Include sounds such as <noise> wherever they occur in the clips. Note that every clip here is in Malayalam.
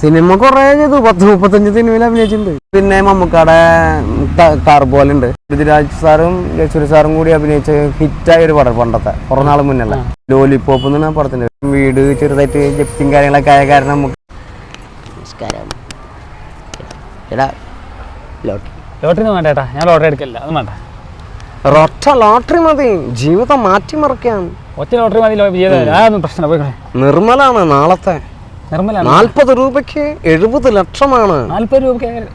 സിനിമ കൊറേ ചെയ്തു. പത്ത് മുപ്പത്തഞ്ച് സിനിമയിൽ അഭിനയിച്ചിട്ടുണ്ട്. പിന്നെ മമ്മൂക്കാടെ കാർബോലുണ്ട്. പൃഥ്വിരാജ് സാറും യേശുരി സാറും കൂടി അഭിനയിച്ച ഹിറ്റായ ഒരു പടം പണ്ടത്തെ. കുറെ നാൾ മുന്നല്ല. ലോലിപ്പോപ്പ് എന്നാണ് ആ പടത്തിന്റെ വീട് ചെറുതായിട്ട് ജപ്തിയും കാര്യങ്ങളൊക്കെ ആയ കാരണം നമുക്ക് നമസ്കാരം. എടാ ലോട്ടറി. ലോട്ടറി ഒന്നും വേണ്ട ഏട്ടാ. ഞാൻ ലോട്ടറി എടുക്കില്ല അത് വേണ്ട. ഒറ്റ ലോട്ടറി മതി. ജീവിതം മാറ്റിമറിക്കാം ഒറ്റ ലോട്ടറി മതി അതൊന്നും പ്രശ്നമില്ല. പോയിക്കോളെ നിർമ്മലാണ് നാളത്തെ. നാൽപ്പത് രൂപയ്ക്ക് എഴുപത് ലക്ഷമാണ്.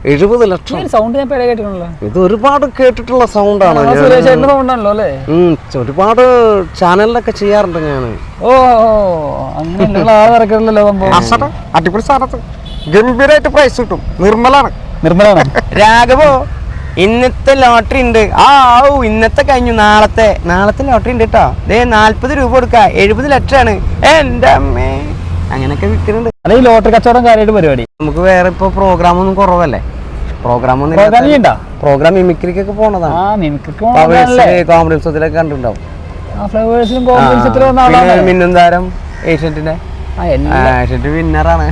എഴുപത് ലക്ഷം. സൗണ്ട് ഞാൻ ഇത് ഒരുപാട് കേട്ടിട്ടുള്ള സൗണ്ടാണ് ആ, സുരേഷ് ചേട്ടന്റെ സൗണ്ട് ആണല്ലോ അല്ലേ? ഒരുപാട് ചാനലിലൊക്കെ ചെയ്യാറുണ്ട് ഞാൻ ഓ അടിപൊളി സാധനത്ത് ഗംഭീരമായിട്ട് പ്രൈസ് കിട്ടും. നിർമ്മലാണ്. നിർമ്മലാണ്. രാഘവോ ഇന്നത്തെ ലോട്ടറി ഉണ്ട്. ആ ഓ ഇന്നത്തെ കഴിഞ്ഞു. നാളത്തെ. നാളത്തെ ലോട്ടറി ഉണ്ട് കേട്ടോ ദേ നാൽപ്പത് രൂപ കൊടുക്ക. എഴുപത് ലക്ഷമാണ്. എന്റെ അമ്മേ. അങ്ങനെയൊക്കെ വിൽക്കുന്നുണ്ട് അല്ല ഈ ലോട്ടറി കച്ചവടം കാര്യമായിട്ട് പരിപാടി? നമുക്ക് വേറെ ഇപ്പൊ പ്രോഗ്രാം ഒന്നും കുറവല്ലേ? പ്രോഗ്രാം ഒന്നും? പ്രോഗ്രാം മിമിക്രിക്കൊക്കെ പോണതാണ്. കോമഡി ഉത്സവത്തിലൊക്കെ കണ്ടിട്ടുണ്ടാവും. മിന്നും താരം ഏഷ്യന്റിന്റെ ഏഷ്യന്റ് വിന്നറാണ്.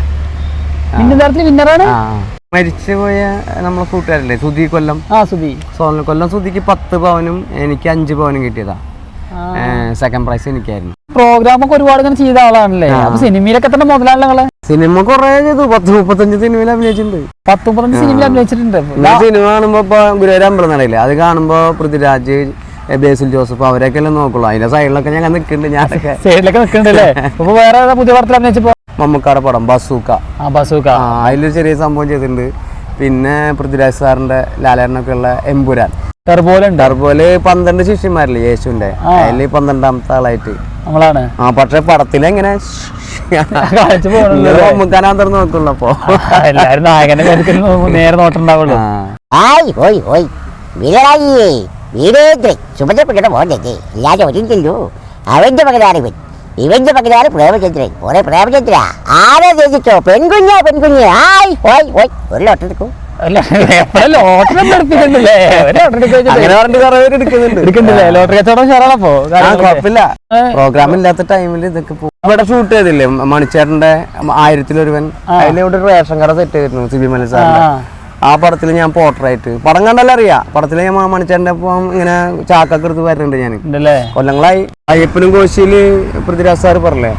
വിന്നറാണ്? മരിച്ചുപോയ നമ്മളെ കൂട്ടുകാരല്ലേ? സുധി കൊല്ലം. ആ സുധി. സോനൽ കൊല്ലം സുധിക്ക് പത്ത് പവനും എനിക്ക് അഞ്ച് പവനും കിട്ടിയതാ. സെക്കൻഡ് പ്രൈസ് എനിക്കായിരുന്നു. പ്രോഗ്രാമൊക്കെ ഒരുപാട് ഇങ്ങനെ ചെയ്ത ആളാണല്ലേ? അപ്പൊ സിനിമയിലൊക്കെ തന്നെ മുതലാണല്ലോ നിങ്ങൾ? സിനിമ കുറെ ചെയ്തു. പത്ത് മുപ്പത്തഞ്ച് സിനിമയിൽ അഭിനയിച്ചിട്ടുണ്ട്. പത്ത് മുപ്പത്തഞ്ച് സിനിമയിൽ അഭിനയിച്ചിട്ടുണ്ട്. സിനിമ കാണുമ്പോ ഇപ്പൊ ഗുരുവായൂർ അമ്പലം നടയില്ലേ? അത് കാണുമ്പോ പൃഥ്വിരാജ് ബേസിൽ ജോസഫ് അവരൊക്കെ അല്ലേ നോക്കുള്ളൂ. അതിന്റെ സൈഡിലൊക്കെ ഞാൻ നിൽക്കുന്നുണ്ട് ഞാനൊക്കെ സൈഡിലൊക്കെ അപ്പൊ വേറെ പുതിയ പടത്തിൽ അഭിനയിച്ചപ്പോ? മമ്മൂക്കാടെ പടം ബസൂക്ക. ആ ബസൂക്ക. അതിലൊരു ചെറിയ സംഭവം ചെയ്തിട്ടുണ്ട്. പിന്നെ പൃഥ്വിരാജ് സാറിന്റെ ലാലേട്ടനൊക്കെ ഉള്ള എമ്പുരാൻ. ടെർബോലുണ്ട് അതുപോലെ പന്ത്രണ്ട് ശിഷ്യന്മാരില്ലേ യേശുവിന്റെ അതിൽ പന്ത്രണ്ടാമത്തെ ആളായിട്ട്. നമ്മളാണ്. ആ പക്ഷെ പടത്തിൽ എങ്ങനെ? കാണിച്ചു പോകണല്ലോ മമ്മൂക്കാനാന്തരം നോക്കുള്ളൂ അപ്പൊ. എല്ലാരും നായകന്റെ <laughs> നേരെ നോട്ടുണ്ടാവുള്ളൂ. ആയ് ഹോയ് ഹോയ് വീരരാജിയേ വീരേന്ദ്രൻ. സുഭദ്രപ്പെട്ടിട്ട് പോകണ്ടേ ഇല്ലാതെ ഒരിക്കല്ലോ അവന്റെ മകനാണ് ഇവൻ. ഇവന്റെ മകനാണ് പ്രേമചന്ദ്രൻ. ഓരെ പ്രേമചന്ദ്ര. ആരാ ജയിച്ചോ പെൺകുഞ്ഞാ പെൺകുഞ്ഞ്. ആയ് ഹോയ് ഹോയ് ഒരു ലോട്ടറി പ്രോഗ്രാം <laughs> ഇല്ലാത്ത ടൈമിൽ ഇതൊക്കെ ഇവിടെ ഷൂട്ട് ചെയ്തില്ലേ? മണിച്ചേട്ടന്റെ ആയിരത്തിലൊരുവൻ. അതിലൂടെ റേഷൻ കട സെറ്റ് ചെയ്തിരുന്നു സിബി മല സാറിന്റെ ആ. പടത്തിൽ ഞാൻ പോട്ടറായിട്ട് പടം കണ്ടല്ലോ അറിയാം. പടത്തിൽ ഞാൻ മണിച്ചേട്ടന്റെ ഒപ്പം ഇങ്ങനെ ചാക്കൊക്കെ എടുത്ത് വരുന്നുണ്ട് ഞാൻ കൊല്ലങ്ങളായി. അയ്യപ്പനും കോശിയിൽ പൃഥ്വിരാജ് സാർ പറഞ്ഞേ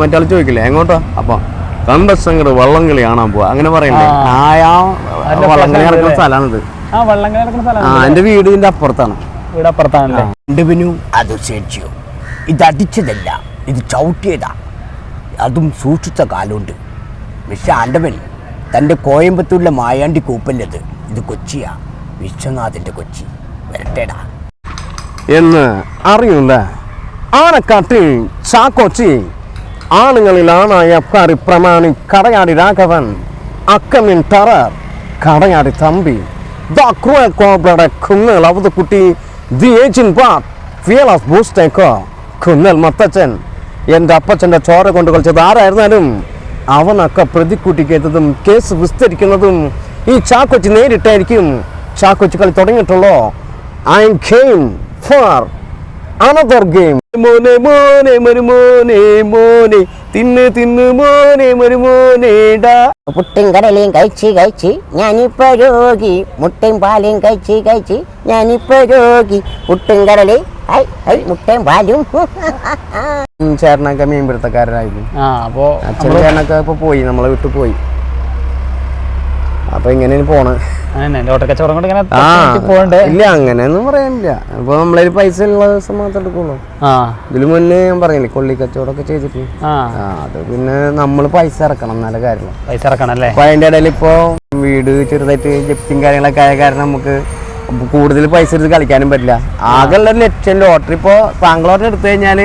മറ്റാൾ ചോദിക്കില്ലേ? എങ്ങോട്ടോ? അപ്പൊ കണ്ടസങ്കട് വള്ളംകളി കാണാൻ പോവാ. അങ്ങനെ പറയണ്ടേ? ആയ വള്ളംകളി നടക്കുന്ന സ്ഥലമാണിത്. ആ വീടിന്റെ അപ്പുറത്താണ് എന്റെ വീട് ഇതിന്റെ അപ്പുറത്താണ്. ഇവിടെ അപ്പുറത്താണല്ലേ രണ്ടുപനും അത് ശരിയോ ഇത് അടിച്ചതല്ല ഇത് ചവിട്ടിയതാ. അതും സൂക്ഷിച്ച കാലുണ്ട്. മിസ്റ്റർ ആണ്ടവൻ തന്റെ കോയമ്പത്തൂരിലെ മായാണ്ടി കൂപ്പല്ലത് ഇത് കൊച്ചിയാ. വിശ്വനാഥിന്റെ കൊച്ചി. വരട്ടേടാ. എന്ന് അറിയൂല ആനക്കാട്ടി ചാക്കോച്ചി ആണുങ്ങളിൽ ആണായ അബ്കാരി പ്രമാണി കടയാടി രാഘവൻ അക്കമിൻ ടറർ കടയാടി തമ്പി. ദ ക്രൂവൽ കോബ്രയുടെ കുന്നൽ അവതക്കുട്ടി ദി ഏജിൻ പാട്ട് ഫിയലസ് ബൂസ്റ്റേക്കോ കുന്നൽ മത്തച്ഛൻ. എന്റെ അപ്പച്ചന്റെ ചോര കൊണ്ട് കളിച്ചത് ആരായിരുന്നാലും അവനൊക്കെ പ്രതിക്കൂട്ടിക്കേറ്റതും കേസ് വിസ്തരിക്കുന്നതും ഈ ചാക്കൊച്ചി നേരിട്ടായിരിക്കും. ചാക്കൊച്ചി കളി തുടങ്ങിയിട്ടുള്ളോ? I game for another game. മോനെ മോനെ മരുമോനെ മോനെ തിന്ന് തിന്ന് മോനെ മരുമോനേടാ പുട്ടും കടലയും കഴിച്ച് കഴിച്ച് ഞാനിപ്പോ രോഗി. മുട്ടയും പാലും കഴിച്ച് കഴിച്ച് ഞാനിപ്പോ രോഗി. പുട്ടും കടലയും ഹൈ ഹൈ മുട്ടയും പാലും. ചേട്ടനൊക്കെ മീൻപിടുത്തക്കാരനായിരുന്നു ആ അപ്പോ അച്ഛൻ ചേട്ടനൊക്കെ ഇപ്പൊ പോയി നമ്മളെ വിട്ടു പോയി. അപ്പൊ ഇങ്ങനെയാണ് പോണ്. ഇല്ല അങ്ങനെയൊന്നും പറയാനില്ല. ഇപ്പൊ നമ്മളൊരു പൈസ ഉള്ള ദിവസം മാത്രം എടുക്കുള്ളൂ. ആ. മുന്നേ ഞാൻ പറഞ്ഞില്ലേ കൊള്ളി കച്ചവടമൊക്കെ ചെയ്തിട്ട്. അത് പിന്നെ നമ്മൾ പൈസ ഇറക്കണം നല്ല കാര്യം. പൈസ ഇറക്കണം അല്ലേ? അപ്പൊ അതിന്റെ ഇടയിൽ ഇപ്പോ വീട് ചെറുതായിട്ട് ജപ്തിയും കാര്യങ്ങളൊക്കെ ആയ കാരണം നമുക്ക് കൂടുതൽ പൈസ എടുത്ത് കളിക്കാനും പറ്റില്ല. ആകെ ഒരു ലക്ഷം ലോട്ടറി ഇപ്പോ താങ്കളോട്ട് എടുത്തു കഴിഞ്ഞാൽ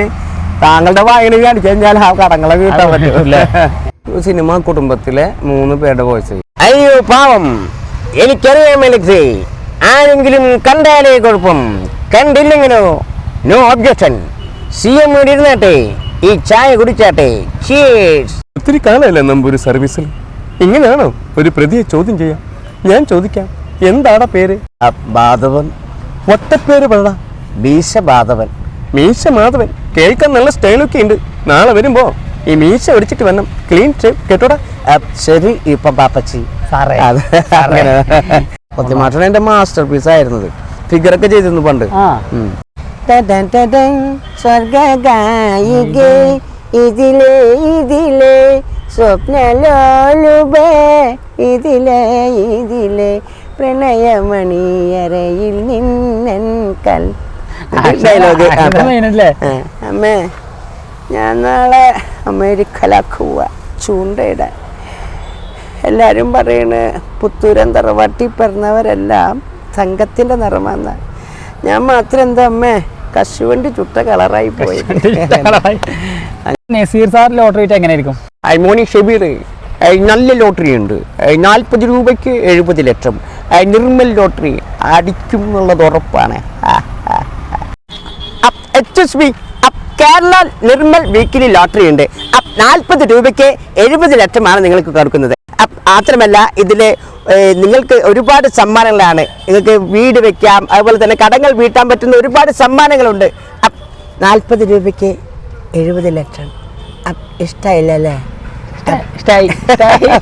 താങ്കളുടെ വായന കാണിച്ചു കഴിഞ്ഞാൽ ആ കടങ്ങളൊക്കെ കിട്ടാൻ പറ്റില്ല <laughs> സിനിമ കുടുംബത്തിലെ മൂന്ന് പേരുടെ വോയിസ് അയ്യോ പാവം. എനിക്കറിയാം അലക്സേ. ആരെങ്കിലും കണ്ടാലേ കുഴപ്പം. കണ്ടില്ലെങ്കിലോ? നോ ഒബ്ജക്ഷൻ സി എം ഇവിടെ ഇരുന്നാട്ടെ. ഈ ചായ കുടിച്ചാട്ടെ. ഒത്തിരി കാലമല്ലേ നമ്പൂരി സർവീസിൽ? ഇങ്ങനെയാണോ? ഒരു പ്രതിയെ ചോദ്യം ചെയ്യാം. ഞാൻ ചോദിക്കാം. എന്താടാ പേര്? ബാധവൻ. ഒറ്റപ്പേര് പറടാ. മീശ ബാധവൻ മീശ മാധവൻ കേൾക്കാൻ നല്ല സ്റ്റൈലൊക്കെ ഉണ്ട്. നാളെ വരുമ്പോ ഈ മീശ ഒടിച്ചിട്ട് വേണം ക്ലീൻ ഷേപ്പ് കേട്ടോടാ? ശരി ഇപ്പൊ പാപ്പച്ചി സാറേ എന്റെ മാസ്റ്റർ പീസ് ആയിരുന്നത്. ഫിഗറൊക്കെ ചെയ്തിരുന്നു പണ്ട്. ആ. ഉം. സ്വർഗായികേ ഇതിലേ ഇതിലേ സ്വപ്നലോലുബേ ഇതിലേ ഇതിലേ പ്രണയമണിയറയിൽ നിന്നൻ കൽ. ഡയലോഗ് അമ്മേ ഞാൻ നാളെ അമേരിക്കലാക്കുക ചൂണ്ടയിടാൻ. എല്ലാവരും പറയണ് പുത്തൂരൻ തറവാട്ടി പിറന്നവരെല്ലാം സംഘത്തിന്റെ നിറമാന്ന. ഞാൻ മാത്രം എന്താ അമ്മേ കശുവണ്ടി ചുട്ട കളറായി പോയി. നസീർ സാർ ലോട്ടറി എങ്ങനെയായിരിക്കും? ഐ മോണി ഷെബീർ നല്ല ലോട്ടറി ഉണ്ട്. നാൽപ്പത് രൂപയ്ക്ക് എഴുപത് ലക്ഷം. നിർമ്മൽ ലോട്ടറി അടിക്കും എന്നുള്ളത് ഉറപ്പാണ്. കേരള നിർമ്മൽ വീക്കിലി ലോട്ടറി ഉണ്ട്. നാൽപ്പത് രൂപയ്ക്ക് എഴുപത് ലക്ഷമാണ് നിങ്ങൾക്ക് കൊടുക്കുന്നത്. അപ്പ് മാത്രമല്ല ഇതിൽ നിങ്ങൾക്ക് ഒരുപാട് സമ്മാനങ്ങളാണ്. നിങ്ങൾക്ക് വീട് വെക്കാം അതുപോലെ തന്നെ കടങ്ങൾ വീട്ടാൻ പറ്റുന്ന ഒരുപാട് സമ്മാനങ്ങളുണ്ട്. നാൽപ്പത് രൂപയ്ക്ക് എഴുപത് ലക്ഷം. ഇഷ്ടമായില്ലല്ലേ ഇഷ്ടമായി <laughs>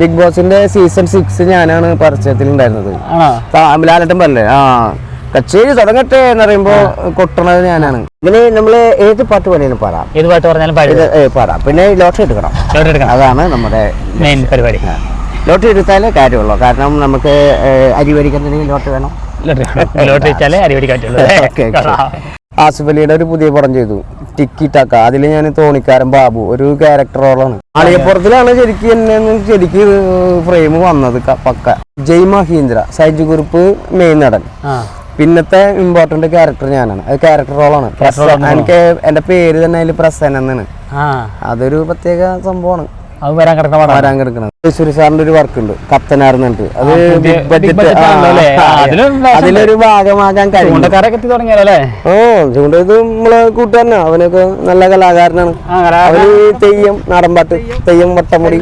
ബിഗ് ബോസിന്റെ സീസൺ സിക്സ് ഞാനാണ് പരിചയത്തിലുണ്ടായിരുന്നത് ആ ലാലട്ടൻ പറഞ്ഞേ ആ. കച്ചേരി തുടങ്ങട്ടെ എന്ന് പറയുമ്പോ കൊട്ടണത് ഞാനാണ്. പിന്നെ നമ്മൾ ഏത് പാട്ട് വേണേലും പാടാം. ഏത് പാട്ട് പറഞ്ഞാലും പാടി ഇത് പാടാം. പിന്നെ ലോട്ടറി എടുക്കണം. ലോട്ടറി എടുക്കണം. അതാണ് നമ്മുടെ മെയിൻ പരിപാടി. ലോട്ടറി എടുത്താലേ കാര്യമുള്ളൂ. കാരണം നമുക്ക് അരി വരിക്കുന്നുണ്ടെങ്കിൽ ലോട്ടറി വേണം. ലോട്ടറി. വെച്ചാലേ അരി. <laughs> ആസിഫ് അലിയുടെ ഒരു പുതിയ പടം ചെയ്തു. ടിക്കി ടക്ക. അതിൽ ഞാൻ തോണിക്കാരൻ ബാബു ഒരു ക്യാരക്ടർ റോളാണ് ആളിയപ്പുറത്തിലാണ് ശരിക്കും എന്നെ ശരിക്ക് ഫ്രെയിം വന്നത് പക്ക. ജയ് മഹീന്ദ്ര സൈജ് കുറുപ്പ് മെയിൻ നടൻ. പിന്നത്തെ ഇമ്പോർട്ടന്റ് ക്യാരക്ടർ ഞാനാണ്. അത് ക്യാരക്ടർ റോളാണ്. എനിക്ക് എന്റെ പേര് തന്നെ അതിൽ പ്രസന്ന എന്നാണ്. ആ. അതൊരു പ്രത്യേക സംഭവമാണ്. അത് വരാൻ കിടക്കുന്ന വരാൻ കിടക്കുന്നത് തൃശ്ശൂർ സാറിന്റെ ഒരു വർക്ക് ഉണ്ട്. കത്തനാർ എന്നിട്ട് അത്? ആ, ആ, അതിലൊരു ഭാഗമാകാൻ കഴിയും ഓ ചൂണ്ട ഇത് നമ്മളെ കൂട്ടുകാരനാ. അവനൊക്കെ നല്ല കലാകാരനാണ്. അവന് തെയ്യം നാടൻപാട്ട് തെയ്യം വട്ടമുടി.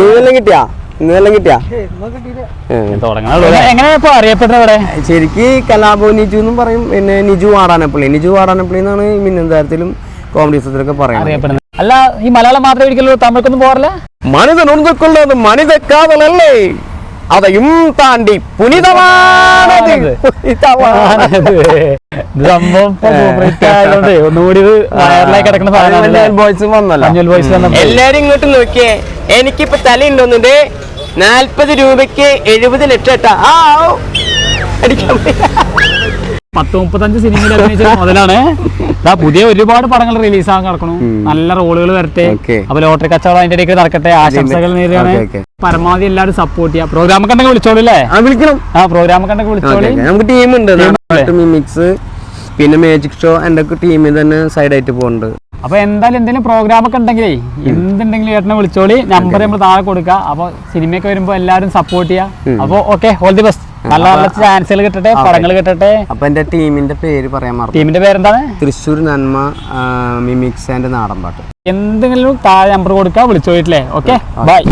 വല്ലതും കിട്ടിയാ? വല്ലതും കിട്ടിയാ? ശരിക്ക് കലാഭവൻ നിജു എന്നും പറയും പിന്നെ നിജു വാടാനപ്പള്ളി. നിജു വാടാനപ്പള്ളി എന്നാണ് ഈ തരത്തിലും കോമഡി സത്തിലൊക്കെ പറയുന്നത്. അല്ല ഈ മലയാളം മാത്രമേ ഒരിക്കലും തമിഴ്ക്കൊന്നും പോകാറില്ല? മനിതൻ ഉണർന്നുകൊള്ളത് മനിത കാതലല്ലേ അതെയും താണ്ടി പുനിതമാണത്. പുനിതമാണത്. ഒന്നുകൂടി സാധനം എല്ലാരും ഇങ്ങോട്ട് നോക്കിയേ. എനിക്കിപ്പോ തല ഉണ്ടോന്നുണ്ട് നാല്പത് രൂപയ്ക്ക് എഴുപത് ലക്ഷം എട്ടാ ആ അടിക്കാൻ പത്ത് മുപ്പത്തഞ്ച് സിനിമയിൽ അഭിനയിച്ച മുതലാണ്. പുതിയ ഒരുപാട് പടങ്ങൾ റിലീസാകാൻ കിടക്കണു നല്ല റോളുകൾ വരട്ടെ. അപ്പൊ ലോട്ടറി കച്ചവടം അതിന്റെ ഇടയ്ക്ക് നടക്കട്ടെ. ആശംസകൾ നേരിടാണ്. പരമാവധി എല്ലാവരും സപ്പോർട്ട് ചെയ്യാം പ്രോഗ്രാം കണ്ടൊക്കെ വിളിച്ചോളൂല്ലേ വിളിച്ചോളൂ അല്ലേ ആ വിളിക്കണം. ആ പ്രോഗ്രാം കണ്ടൊക്കെ വിളിച്ചോളൂ. നമുക്ക് ടീമുണ്ട് Team മിമിക്സ് പിന്നെ മാജിക് ഷോ എന്റെ ടീമിൽ തന്നെ സൈഡായിട്ട് പോകുന്നുണ്ട് അപ്പൊ എന്തായാലും എന്തെങ്കിലും പ്രോഗ്രാം ഒക്കെ ഉണ്ടെങ്കിലേ എന്തുണ്ടെങ്കിലും ചേട്ടനെ വിളിച്ചോളി. നമ്പർ നമ്മൾ താഴെ കൊടുക്കുക. അപ്പൊ സിനിമയൊക്കെ വരുമ്പോ എല്ലാവരും സപ്പോർട്ട് ചെയ്യാം അപ്പൊ ഓക്കെ ഓൾ ദി ബെസ്റ്റ് നല്ല നല്ല ചാൻസുകൾ കിട്ടട്ടെ പടങ്ങൾ കിട്ടട്ടെ. അപ്പൊ എന്റെ ടീമിന്റെ പേര് പറയാൻ മറന്നു. ടീമിന്റെ പേരെന്താണ്? തൃശ്ശൂർ നന്മ മിമിക്സ് ആൻഡ് നാടൻ പാട്ട് എന്തെങ്കിലും താഴെ നമ്പർ കൊടുക്കുക വിളിച്ചോയിട്ടില്ലേ ഓക്കെ. ബൈ